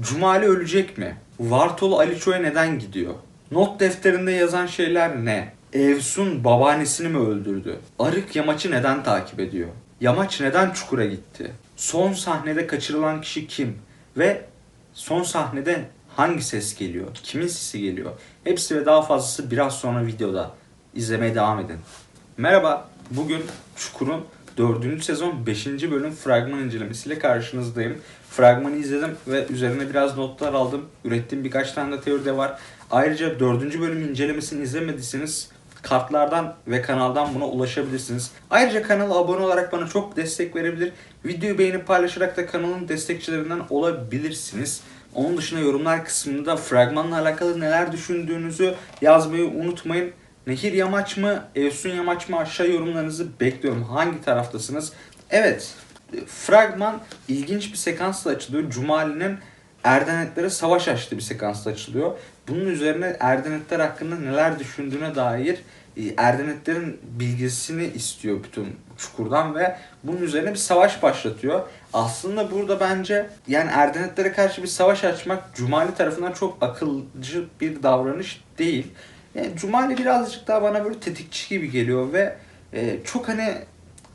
Cumali ölecek mi? Vartolu Aliço'ya neden gidiyor? Not defterinde yazan şeyler ne? Evsun babaannesini mi öldürdü? Arık Yamaç'ı neden takip ediyor? Yamaç neden çukura gitti? Son sahnede kaçırılan kişi kim? Ve son sahnede hangi ses geliyor? Kimin sesi geliyor? Hepsi ve daha fazlası biraz sonra videoda. İzlemeye devam edin. Merhaba, bugün Çukur'un 4. sezon 5. bölüm fragman incelemesiyle karşınızdayım. Fragmanı izledim ve üzerine biraz notlar aldım. Ürettiğim birkaç tane de teori de var. Ayrıca 4. bölüm incelemesini izlemediyseniz kartlardan ve kanaldan buna ulaşabilirsiniz. Ayrıca kanala abone olarak bana çok destek verebilir. Videoyu beğenip paylaşarak da kanalın destekçilerinden olabilirsiniz. Onun dışında yorumlar kısmında fragmanla alakalı neler düşündüğünüzü yazmayı unutmayın. Nehir yamaç mı, Evsun yamaç mı aşağı yorumlarınızı bekliyorum. Hangi taraftasınız? Evet, fragman ilginç bir sekansla açılıyor. Cumali'nin Erdenetlere savaş açtığı bir sekansla açılıyor. Bunun üzerine Erdenetler hakkında neler düşündüğüne dair e, Erdenetlerin bilgisini istiyor bütün çukurdan ve bunun üzerine bir savaş başlatıyor. Aslında burada bence yani Erdenetlere karşı bir savaş açmak Cumali tarafından çok akılcı bir davranış değil. Yani Cumali birazcık daha bana böyle tetikçi gibi geliyor ve e, çok hani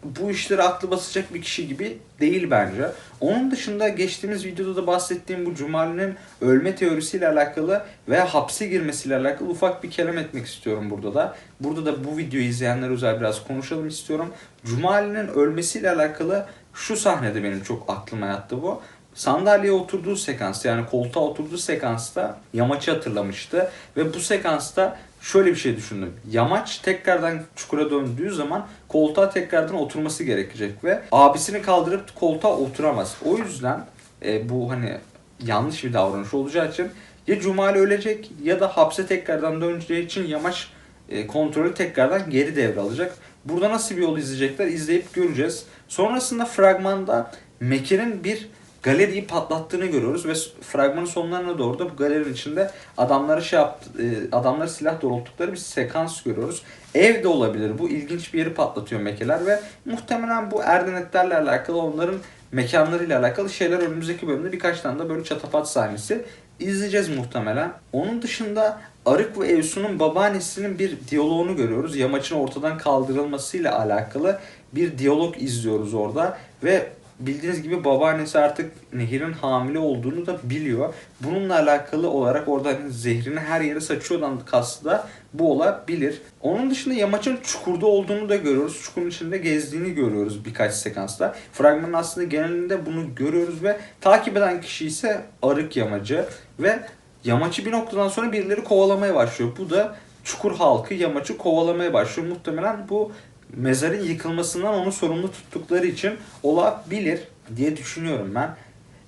bu işleri aklı basacak bir kişi gibi değil bence. Onun dışında geçtiğimiz videoda da bahsettiğim bu Cumali'nin ölme teorisiyle alakalı veya hapse girmesiyle alakalı ufak bir kelam etmek istiyorum burada da. Burada da bu videoyu izleyenler özel biraz konuşalım istiyorum. Cumali'nin ölmesiyle alakalı şu sahnede benim çok aklıma yattı bu. Sandalyeye oturduğu sekans yani koltuğa oturduğu sekansta Yamaç'ı hatırlamıştı. Ve bu sekansta şöyle bir şey düşündüm. Yamaç tekrardan çukura döndüğü zaman koltuğa tekrardan oturması gerekecek ve abisini kaldırıp koltuğa oturamaz. O yüzden e, bu hani yanlış bir davranış olacağı için ya Cumali ölecek ya da hapse tekrardan döneceği için Yamaç e, kontrolü tekrardan geri devralacak. Burada nasıl bir yol izleyecekler izleyip göreceğiz. Sonrasında fragmanda Meker'in bir galeriyi patlattığını görüyoruz ve fragmanın sonlarına doğru da bu galerinin içinde adamları şey yaptı, e, adamları silah doğrulttukları bir sekans görüyoruz. Ev de olabilir. Bu ilginç bir yeri patlatıyor Mekeler ve muhtemelen bu Erdenetlerle alakalı onların mekanlarıyla alakalı şeyler önümüzdeki bölümde birkaç tane de böyle çatapat sahnesi izleyeceğiz muhtemelen. Onun dışında Arık ve Evsun'un babaannesinin bir diyaloğunu görüyoruz. Yamaç'ın ortadan kaldırılmasıyla alakalı bir diyalog izliyoruz orada ve bildiğiniz gibi babaannesi artık Nehir'in hamile olduğunu da biliyor. Bununla alakalı olarak orada zehrini her yere saçıyor olan kastı da bu olabilir. Onun dışında Yamaç'ın çukurda olduğunu da görüyoruz. Çukurun içinde gezdiğini görüyoruz birkaç sekansta. Fragmanın aslında genelinde bunu görüyoruz ve takip eden kişi ise Arık Yamacı ve Yamaç'ı bir noktadan sonra birileri kovalamaya başlıyor. Bu da Çukur halkı Yamaç'ı kovalamaya başlıyor. Muhtemelen bu mezarın yıkılmasından onu sorumlu tuttukları için olabilir diye düşünüyorum ben.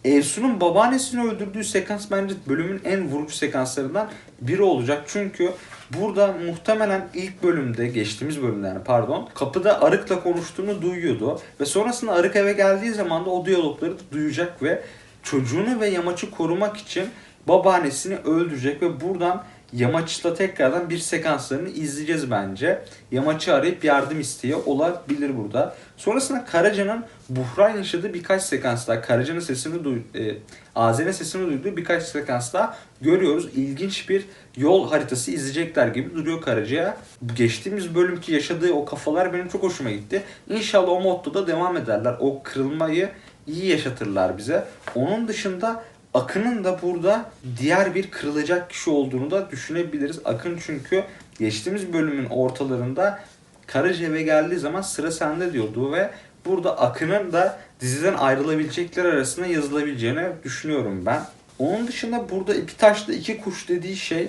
Evsun'un babaannesini öldürdüğü sekans bence bölümün en vurucu sekanslarından biri olacak. Çünkü burada muhtemelen ilk bölümde, geçtiğimiz bölümde yani pardon, kapıda Arık'la konuştuğunu duyuyordu. Ve sonrasında Arık eve geldiği zaman da o diyalogları da duyacak ve çocuğunu ve Yamaç'ı korumak için babaannesini öldürecek ve buradan Yamaç'la tekrardan bir sekanslarını izleyeceğiz bence. Yamaç'ı arayıp yardım isteği olabilir burada. Sonrasında Karaca'nın buhran yaşadığı birkaç sekans daha, Karaca'nın sesini duy, e, Azer'in sesini duyduğu birkaç sekans daha görüyoruz. İlginç bir yol haritası izleyecekler gibi duruyor Karaca'ya. Geçtiğimiz bölümki yaşadığı o kafalar benim çok hoşuma gitti. İnşallah o modda devam ederler. O kırılmayı iyi yaşatırlar bize. Onun dışında Akın'ın da burada diğer bir kırılacak kişi olduğunu da düşünebiliriz. Akın çünkü geçtiğimiz bölümün ortalarında Karaca eve geldiği zaman sıra sende diyordu ve burada Akın'ın da diziden ayrılabilecekler arasında yazılabileceğini düşünüyorum ben. Onun dışında burada bir taşla iki kuş dediği şey,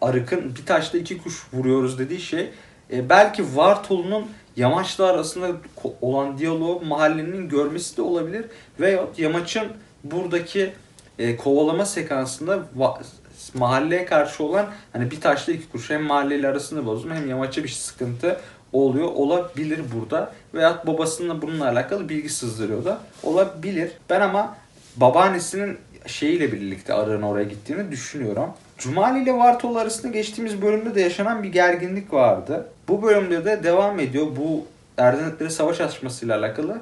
Arık'ın bir taşla iki kuş vuruyoruz dediği şey e, belki Vartolu'nun Yamaç'la arasında olan diyaloğu mahallenin görmesi de olabilir. Veyahut Yamaç'ın buradaki e, kovalama sekansında mahalleye karşı olan hani bir taşla iki kuş hem mahalleyle arasında bozma hem Yamaç'a bir sıkıntı oluyor olabilir burada. Veyahut babasının bununla alakalı bilgi sızdırıyor da olabilir. Ben ama babaannesinin şeyiyle birlikte arığın oraya gittiğini düşünüyorum. Cumali ile Vartolu arasında geçtiğimiz bölümde de yaşanan bir gerginlik vardı. Bu bölümde de devam ediyor. Bu Erdenetlere savaş açmasıyla alakalı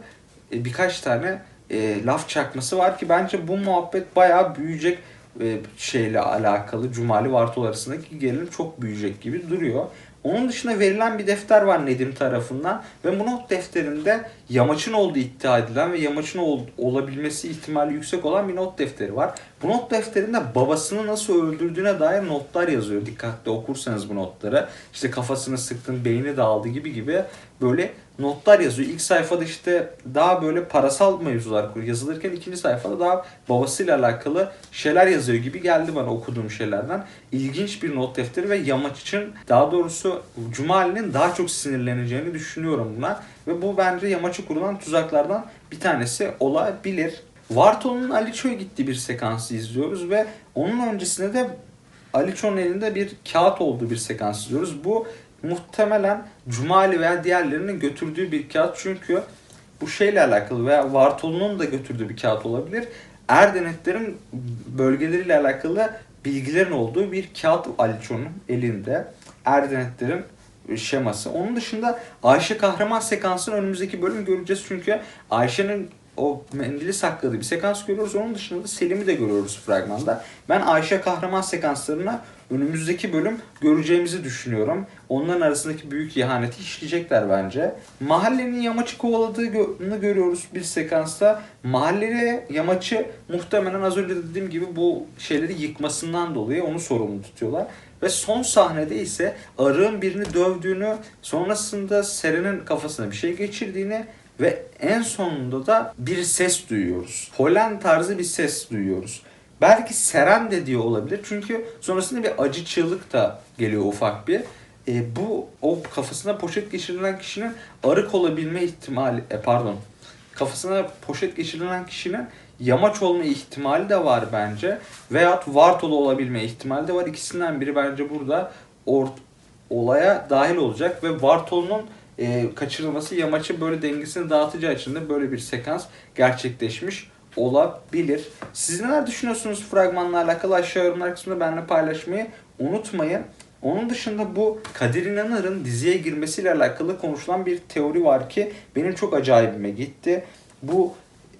e, birkaç tane e, laf çakması var ki bence bu muhabbet bayağı büyüyecek e, şeyle alakalı Cumali Vartol arasındaki gerilim çok büyüyecek gibi duruyor. Onun dışında verilen bir defter var Nedim tarafından ve bu not defterinde yamaçın olduğu iddia edilen ve yamaçın ol- olabilmesi ihtimali yüksek olan bir not defteri var. Bu not defterinde babasını nasıl öldürdüğüne dair notlar yazıyor. Dikkatli okursanız bu notları. İşte kafasını sıktın, beyni dağıldı gibi gibi böyle notlar yazıyor. İlk sayfada işte daha böyle parasal mevzular yazılırken ikinci sayfada daha babasıyla alakalı şeyler yazıyor gibi geldi bana okuduğum şeylerden. İlginç bir not defteri ve Yamaç'ın daha doğrusu Cumali'nin daha çok sinirleneceğini düşünüyorum buna. Ve bu bence Yamaç'ı kurulan tuzaklardan bir tanesi olabilir. Vartol'un Aliço'ya gittiği bir sekansı izliyoruz ve onun öncesinde de Aliço'nun elinde bir kağıt olduğu bir sekans izliyoruz. Bu muhtemelen Cumali veya diğerlerinin götürdüğü bir kağıt çünkü bu şeyle alakalı veya Vartolu'nun da götürdüğü bir kağıt olabilir. Erdenetlerin bölgeleriyle alakalı bilgilerin olduğu bir kağıt Aliço'nun elinde. Erdenetlerin şeması. Onun dışında Ayşe kahraman sekansını önümüzdeki bölüm göreceğiz çünkü Ayşe'nin o mendili sakladığı bir sekans görüyoruz. Onun dışında da Selim'i de görüyoruz fragmanda. Ben Ayşe kahraman sekanslarını önümüzdeki bölüm göreceğimizi düşünüyorum. Onların arasındaki büyük ihaneti işleyecekler bence. Mahallenin yamaçı kovaladığını görüyoruz bir sekansta. Mahalleli yamaçı muhtemelen az önce dediğim gibi bu şeyleri yıkmasından dolayı onu sorumlu tutuyorlar. Ve son sahnede ise arığın birini dövdüğünü, sonrasında Seren'in kafasına bir şey geçirdiğini ve en sonunda da bir ses duyuyoruz. Polen tarzı bir ses duyuyoruz. Belki Seren de diyor olabilir çünkü sonrasında bir acı çığlık da geliyor ufak bir. E, bu o kafasına poşet geçirilen kişinin arık olabilme ihtimali, e, pardon kafasına poşet geçirilen kişinin yamaç olma ihtimali de var bence. Veyahut Vartolu olabilme ihtimali de var. İkisinden biri bence burada ort olaya dahil olacak ve Vartolu'nun e, kaçırılması yamaçı böyle dengesini dağıtacağı için de böyle bir sekans gerçekleşmiş olabilir. Siz neler düşünüyorsunuz fragmanla alakalı aşağı yorumlar kısmında benimle paylaşmayı unutmayın. Onun dışında bu Kadir İnanır'ın diziye girmesiyle alakalı konuşulan bir teori var ki benim çok acayibime gitti. Bu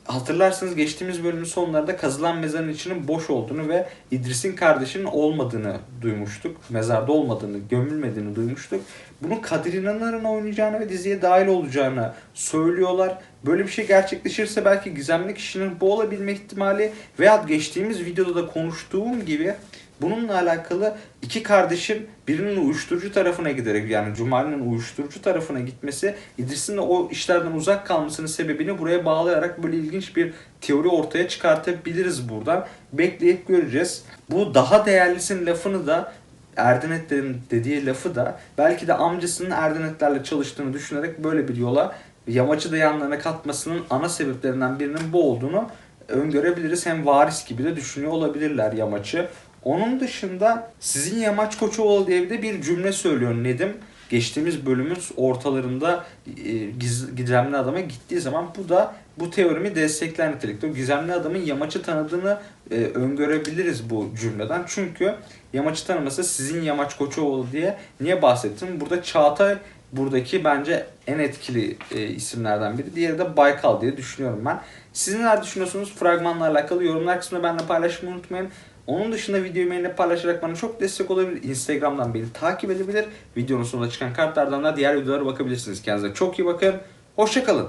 hatırlarsanız geçtiğimiz bölümün sonlarında kazılan mezarın içinin boş olduğunu ve İdris'in kardeşinin olmadığını duymuştuk. Mezarda olmadığını, gömülmediğini duymuştuk. Bunun Kadir İnanır'ın oynayacağını ve diziye dahil olacağını söylüyorlar. Böyle bir şey gerçekleşirse belki gizemli kişinin bu olabilme ihtimali veya geçtiğimiz videoda da konuştuğum gibi Bununla alakalı iki kardeşin birinin uyuşturucu tarafına giderek yani Cumali'nin uyuşturucu tarafına gitmesi İdris'in de o işlerden uzak kalmasının sebebini buraya bağlayarak böyle ilginç bir teori ortaya çıkartabiliriz buradan. Bekleyip göreceğiz. Bu daha değerlisin lafını da Erdenetlerin dediği lafı da belki de amcasının Erdenetlerle çalıştığını düşünerek böyle bir yola yamacı da yanlarına katmasının ana sebeplerinden birinin bu olduğunu öngörebiliriz. Hem varis gibi de düşünüyor olabilirler yamaçı. Onun dışında sizin Yamaç Koçoğlu diye de bir cümle söylüyor Nedim. Geçtiğimiz bölümün ortalarında e, giz- gizemli adama gittiği zaman bu da bu teorimi destekler nitelikte. O gizemli adamın Yamaç'ı tanıdığını e, öngörebiliriz bu cümleden. Çünkü Yamaç'ı tanıması sizin Yamaç Koçoğlu diye niye bahsettim? Burada Çağatay buradaki bence en etkili e, isimlerden biri. Diğeri de Baykal diye düşünüyorum ben. Siz neler düşünüyorsunuz? Fragmanla alakalı yorumlar kısmında benimle paylaşmayı unutmayın. Onun dışında videoyu benimle paylaşarak bana çok destek olabilir. Instagram'dan beni takip edebilir. Videonun sonunda çıkan kartlardan da diğer videolara bakabilirsiniz. Kendinize çok iyi bakın. Hoşçakalın.